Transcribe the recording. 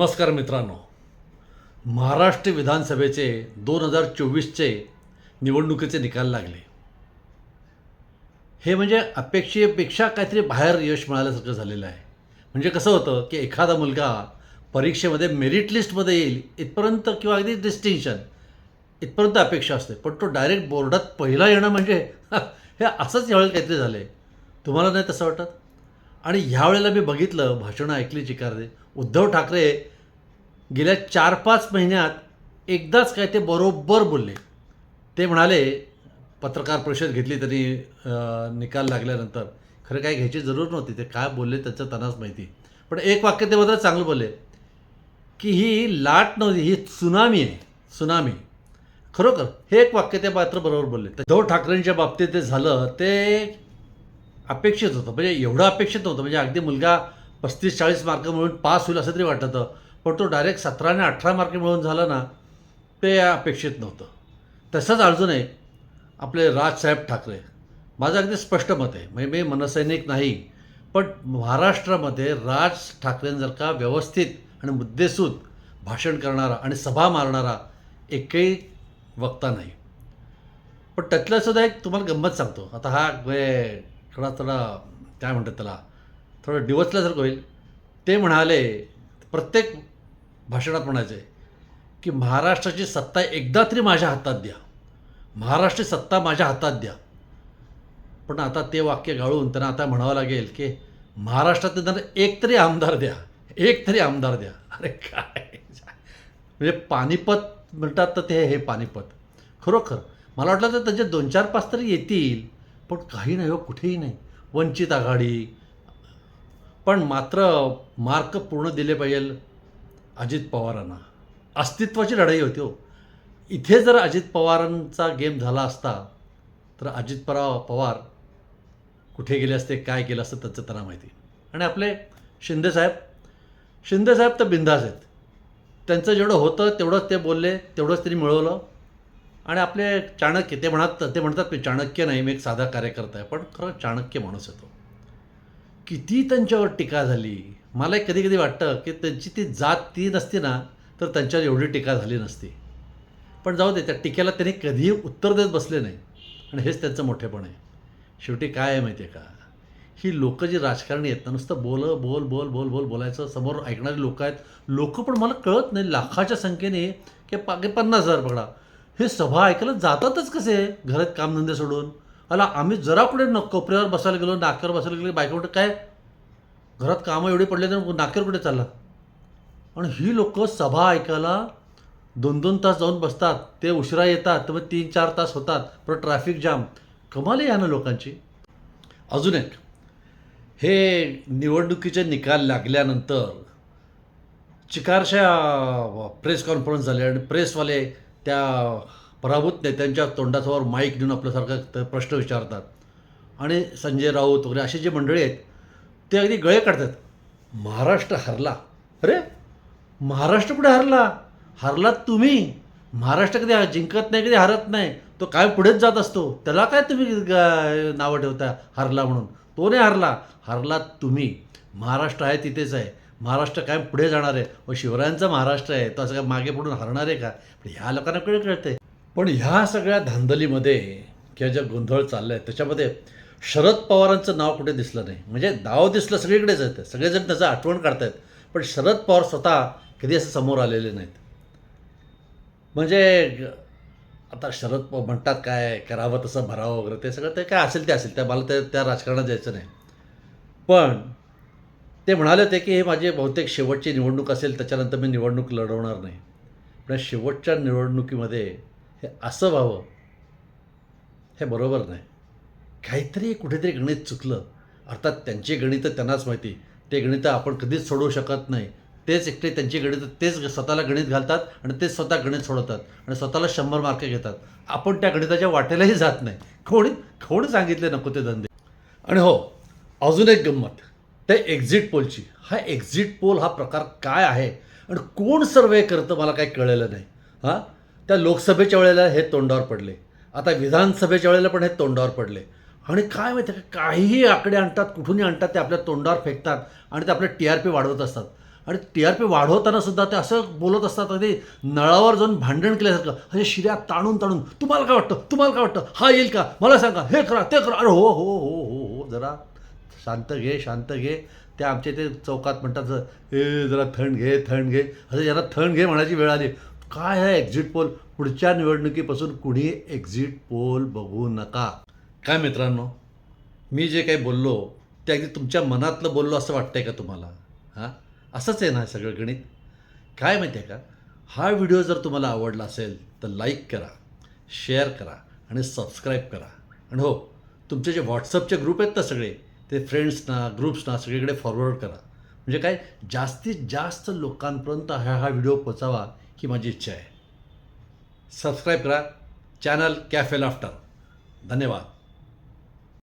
नमस्कार मित्रांनो. महाराष्ट्र विधानसभेचे दोन हजार चोवीसचे निवडणुकीचे निकाल लागले. हे म्हणजे अपेक्षेपेक्षा काहीतरी बाहेर यश मिळाल्यासारखं झालेलं आहे. म्हणजे कसं होतं की एखादा मुलगा परीक्षेमध्ये मेरिट लिस्टमध्ये येईल इथपर्यंत किंवा अगदी डिस्टिंक्शन इथपर्यंत अपेक्षा असते. पण तो डायरेक्ट बोर्डात पहिला येणं म्हणजे हे असंच यावेळेला काहीतरी झालं आहे तुम्हाला नाही तसं वाटत? आणि ह्यावेळेला मी बघितलं भाषणं ऐकली चिकारदे उद्धव ठाकरे गेल्या चार पाच महिन्यात एकदाच काय ते बरोबर बोलले. ते म्हणाले पत्रकार परिषद घेतली त्यांनी निकाल लागल्यानंतर. खरं काय घ्यायची जरूर नव्हती ते काय बोलले त्याचं त्यांनाच माहिती. पण एक वाक्य ते मात्र चांगलं बोलले की ही लाट नव्हती ही सुनामी आहे सुनामी. खरोखर हे एक वाक्य ते मात्र बरोबर बोलले. उद्धव ठाकरेंच्या बाबतीत ते झालं ते अपेक्षित होतं म्हणजे एवढं अपेक्षित नव्हतं म्हणजे अगदी मुलगा पस्तीस चाळीस मार्क मिळून पास होईल असं तरी वाटत होतं. पण तो डायरेक्ट सतरा आणि अठरा मार्क मिळून झाला ना ते अपेक्षित नव्हतं. तसंच अजून एक आपले राजसाहेब ठाकरे. माझं अगदी स्पष्ट मत आहे. म्हणजे मी मनसैनिक नाही पण महाराष्ट्रामध्ये राज ठाकरें जर का व्यवस्थित आणि मुद्देसूद भाषण करणारा आणि सभा मारणारा एकही वक्ता नाही. पण त्यातल्यासुद्धा एक तुम्हाला गंमत सांगतो. आता हा वे- थोडा थोडा काय म्हणतात त्याला? थोडं डिवचल्यासारखं होईल ते म्हणाले प्रत्येक भाषणात म्हणायचे की महाराष्ट्राची सत्ता एकदा तरी माझ्या हातात द्या. महाराष्ट्र सत्ता माझ्या हातात द्या. पण आता ते वाक्य गाळून त्यांना आता म्हणावं लागेल की महाराष्ट्रात त्यांना एक तरी आमदार द्या. एक तरी आमदार द्या. अरे काय? म्हणजे पानिपत म्हणतात तर ते हे पानिपत. खरोखर मला वाटलं तर त्यांचे दोन चार पाच तरी येतील पण काही नाही हो कुठेही नाही. वंचित आघाडी पण मात्र मार्क पूर्ण दिले पाहिजे अजित पवारांना. अस्तित्वाची लढाई होती हो. इथे जर अजित पवारांचा गेम झाला असता तर अजित पराव पवार कुठे गेले असते काय केलं असतं त्याचं त्यांना माहिती. आणि आपले शिंदेसाहेब शिंदेसाहेब तर बिंदास आहेत. त्यांचं जेवढं होतं तेवढंच ते बोलले तेवढंच त्यांनी मिळवलं. आणि आपले चाणक्य ते म्हणत ते म्हणतात मी चाणक्य नाही मी एक साधा कार्यकर्ता आहे. पण खरं चाणक्य माणूस येतो किती त्यांच्यावर टीका झाली? मला कधी कधी वाटतं की त्यांची ती जात ती नसती ना तर त्यांच्यावर एवढी टीका झाली नसती. पण जाऊ दे त्या टीकेला त्यांनी कधीही उत्तर देत बसले नाही. आणि हेच त्यांचं मोठेपण आहे. शेवटी काय आहे माहिती आहे का? ही लोकं जी राजकारणी आहेत ना नुसतं बोल बोल बोल बोल बोल बोलायचं समोर ऐकणारी लोकं आहेत. लोकं पण मला कळत नाही लाखाच्या संख्येने की पागे पन्नास हजार पकडा. हे सभा ऐकायला जातातच कसे? घरात कामधंदे सोडून. अला आम्ही जरा पुढे न कोपऱ्यावर बसायला गेलो नाक्यावर बसायला गेलो बायका कुठे काय? घरात कामं एवढी पडले तर नाक्यावर कुठे चालला? आणि ही लोकं सभा ऐकायला दोन दोन तास जाऊन बसतात ते उशिरा येतात तर मग तीन चार तास होतात पण ट्रॅफिक जाम कमाल आहे ना लोकांची. अजून एक. हे निवडणुकीचे निकाल लागल्यानंतर चिकारशा प्रेस कॉन्फरन्स झाले आणि प्रेसवाले त्या पराभूत नेत्यांच्या तोंडासमोर माईक देऊन आपल्यासारखं प्रश्न विचारतात. आणि संजय राऊत वगैरे अशी जी मंडळी आहेत ते अगदी गळे काढतात. महाराष्ट्र हरला. अरे महाराष्ट्र कुठे हरला? हरलात तुम्ही. महाराष्ट्र कधी जिंकत नाही कधी हरत नाही. तो काय पुढेच जात असतो. त्याला काय तुम्ही नावं ठेवता? हरला म्हणून. तो नाही हरला. हरलात तुम्ही. महाराष्ट्र आहे तिथेच आहे. महाराष्ट्र काय पुढे जाणार आहे. व शिवरायांचा महाराष्ट्र आहे. तो असं काय मागे पुढून हरणार आहे का? पण ह्या लोकांना कळे कळते पण ह्या सगळ्या धांदलीमध्ये किंवा ज्या गोंधळ चालला आहे त्याच्यामध्ये शरद पवारांचं नाव कुठे दिसलं नाही. म्हणजे नाव दिसलं सगळीकडेच येतं सगळेजण त्याचं आठवण काढतायत. पण शरद पवार स्वतः कधी असं समोर आलेले नाहीत. म्हणजे आता शरद पवार म्हणतात काय करावं तसं भरावं वगैरे ते सगळं ते काय असेल ते असेल. त्या मला ते त्या राजकारणात जायचं नाही. पण ते म्हणाले होते की हे माझी बहुतेक शेवटची निवडणूक असेल त्याच्यानंतर मी निवडणूक लढवणार नाही. पण शेवटच्या निवडणुकीमध्ये हे असं व्हावं. हे बरोबर नाही. काहीतरी कुठेतरी गणित चुकलं. अर्थात त्यांची गणितं त्यांनाच माहिती. ते गणितं आपण कधीच सोडवू शकत नाही. तेच एकटे त्यांची गणितं तेच स्वतःला गणित घालतात आणि तेच स्वतः गणित सोडवतात आणि स्वतःला शंभर मार्क घेतात. आपण त्या गणिताच्या वाटेलाही जात नाही. कोणी कोण सांगितले नको ते धंदे? आणि हो अजून एक गंमत. ते एक्झिट पोलची हा एक्झिट पोल हा प्रकार काय आहे? आणि कोण सर्वे करतं मला काही कळलेलं नाही. हां? त्या लोकसभेच्या वेळेला हे तोंडावर पडले. आता विधानसभेच्या वेळेला पण हे तोंडावर पडले. आणि काय माहिती आहे का? काहीही आकडे आणतात कुठूनही आणतात ते आपल्या तोंडावर फेकतात आणि ते आपले टी आर पी वाढवत असतात. आणि टी आर पी वाढवताना सुद्धा ते असं बोलत असतात अगदी नळावर जाऊन भांडण केल्यासारखं. असे शिऱ्या ताणून ताणून तुम्हाला काय वाटतं? तुम्हाला काय वाटतं? हा येईल का? मला सांगा. हे करा ते करा. अरे हो हो हो हो हो जरा शांत घे शांत घे. ते आमच्या ते चौकात म्हणतात ए जरा थंड घे थंड घे. असं जरा थंड घे म्हणायची वेळ आली काय आहे एक्झिट पोल पुढच्या निवडणुकीपासून कुणी एक्झिट पोल बघू नका. काय मित्रांनो? मी जे काही बोललो ते अगदी तुमच्या मनातलं बोललो असं वाटतंय का तुम्हाला? हां? असंच आहे ना सगळं गणित? काय माहिती आहे का? हा व्हिडिओ जर तुम्हाला आवडला असेल तर लाईक करा शेअर करा आणि सबस्क्राईब करा. आणि हो तुमचे जे व्हॉट्सअपचे ग्रुप आहेत ना सगळे ते फ्रेंड्सना ग्रुप्सना सगळीकडे फॉरवर्ड करा. म्हणजे काय? जास्तीत जास्त लोकांपर्यंत हा हा व्हिडिओ पोचावा ही माझी इच्छा आहे. सबस्क्राईब करा. चॅनल कॅफे लाफ्टर धन्यवाद.